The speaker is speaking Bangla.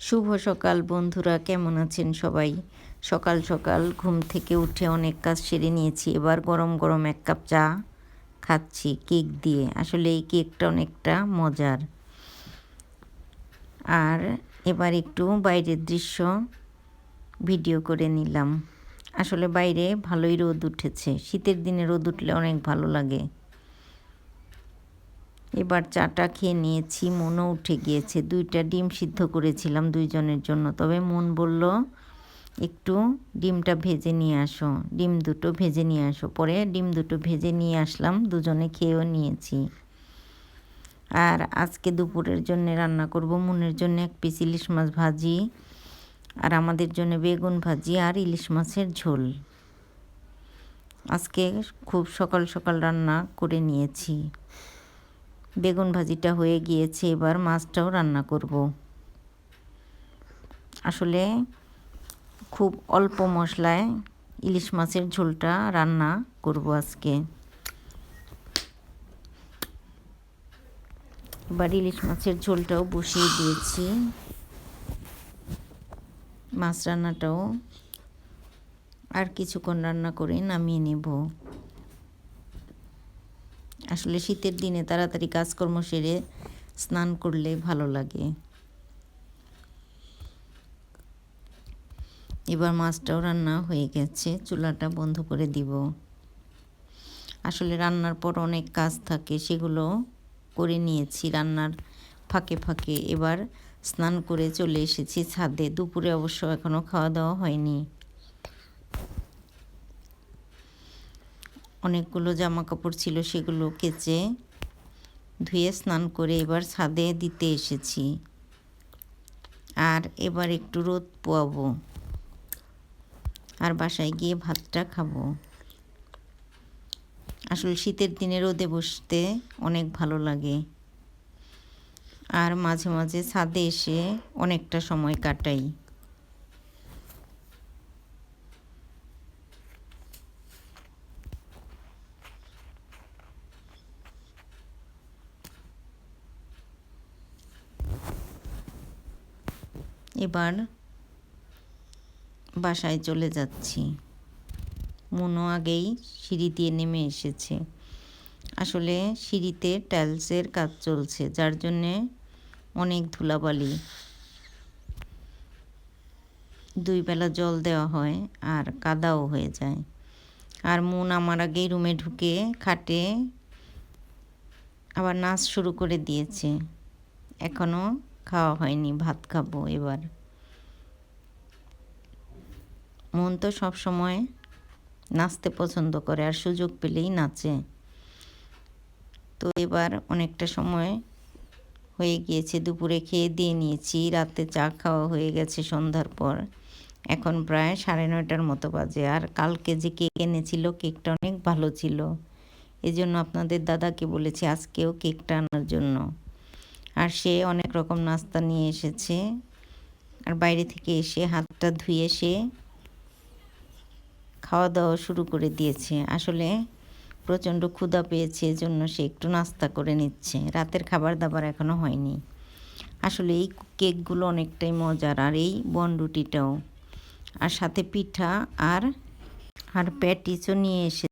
শুভ সকাল বন্ধুরা, কেমন আছেন সবাই? সকাল সকাল ঘুম থেকে উঠে অনেক কাজ সেরে নিয়েছি। এবার গরম গরম এক কাপ চা খাচ্ছি কেক দিয়ে। আসলে এই কেকটা অনেকটা মজার। আর এবার একটু বাইরের দৃশ্য ভিডিও করে নিলাম। আসলে বাইরে ভালোই রোদ উঠেছে। শীতের দিনে রোদ উঠলে অনেক ভালো লাগে। এবার চাটা খেয়ে নিয়েছি, মনও উঠে গিয়েছে। দুইটা ডিম সিদ্ধ করেছিলাম দুইজনের জন্য। তবে মন বলল, একটু ডিমটা ভেজে নিয়ে আসো, ডিম দুটো ভেজে নিয়ে আসো। পরে ডিম দুটো ভেজে নিয়ে আসলাম, দুজনে খেয়েও নিয়েছি। আর আজকে দুপুরের জন্য রান্না করব মনের জন্য এক পিস ইলিশ মাছ ভাজি আর আমাদের জন্য বেগুন ভাজি আর ইলিশ মাছের ঝোল। আজকে খুব সকাল সকাল রান্না করে নিয়েছি। বেগুন ভাজিটা হয়ে গিয়েছে, এবার মাছটাও রান্না করব। আসলে খুব অল্প মশলায় ইলিশ মাছের ঝোলটা রান্না করব আজকে। এবার ইলিশ মাছের ঝোলটাও বসিয়ে দিয়েছি। মাছ রান্নাটাও আর কিছুক্ষণ রান্না করে নামিয়ে নেব। আসলে শীতের দিনে তাড়াতাড়ি কাজকর্ম সেরে স্নান করলে ভালো লাগে। এবার মাছটাও রান্না হয়ে গেছে, চুলাটা বন্ধ করে দিব। আসলে রান্নার পর অনেক কাজ থাকে, সেগুলো করে নিয়েছি, রান্নার ফাঁকে ফাঁকে। এবার স্নান করে চলে এসেছি ছাদে, দুপুরে অবশ্য এখনও খাওয়া দাওয়া হয়নি। অনেকগুলো জামা কাপড় ছিল সেগুলো কেচে ধুয়ে স্নান করে এবার ছাদে দিতে এসেছি। আর এবার একটু রোদ পোয়াবো। আর বাসায় গিয়ে ভাতটা খাব। আসলে শীতের দিনে রোদে বসতে অনেক ভালো লাগে। আর মাঝে মাঝে ছাদে এসে অনেকটা সময় কাটাই। এবার বাসায় চলে যাচ্ছি। মনো আগেই সিঁড়ি দিয়ে নেমে এসেছে। আসলে সিঁড়িতে টাইলসের কাজ চলছে, যার জন্যে অনেক ধুলাবালি। দুই বেলা জল দেওয়া হয় আর কাদাও হয়ে যায়। আর মন আমার আগেই রুমে ঢুকে খাটে আবার নাচ শুরু করে দিয়েছে। এখনও খাওয়া হয়নি, ভাত খাব এবার। মন তো সব সময় নাচতে পছন্দ করে আর সুযোগ পেলেই নাচে। তো এবার অনেকটা সময় হয়ে গিয়েছে, দুপুরে খেয়ে দিয়ে নিয়েছি, রাতে চা খাওয়া হয়ে গেছে সন্ধ্যার পর। এখন প্রায় সাড়ে নয়টার মতো বাজে আর কালকে যে কেক এনেছিল, কেকটা অনেক ভালো ছিল। এই জন্য আপনাদের দাদাকে বলেছি আজকেও কেকটা আনার জন্য। আর সে অনেক রকম নাস্তা নিয়ে এসেছে। আর বাইরে থেকে এসে হাতটা ধুয়ে সে খাওয়া দাওয়া শুরু করে দিয়েছে। আসলে প্রচণ্ড ক্ষুধা পেয়েছে, এজন্য সে একটু নাস্তা করে নিচ্ছে। রাতের খাবার দাবার এখনও হয়নি। আসলে এই কেকগুলো অনেকটাই মজার। আর এই বনরুটিটাও আর সাথে পিঠা আর আর প্যাটিসও নিয়ে এসে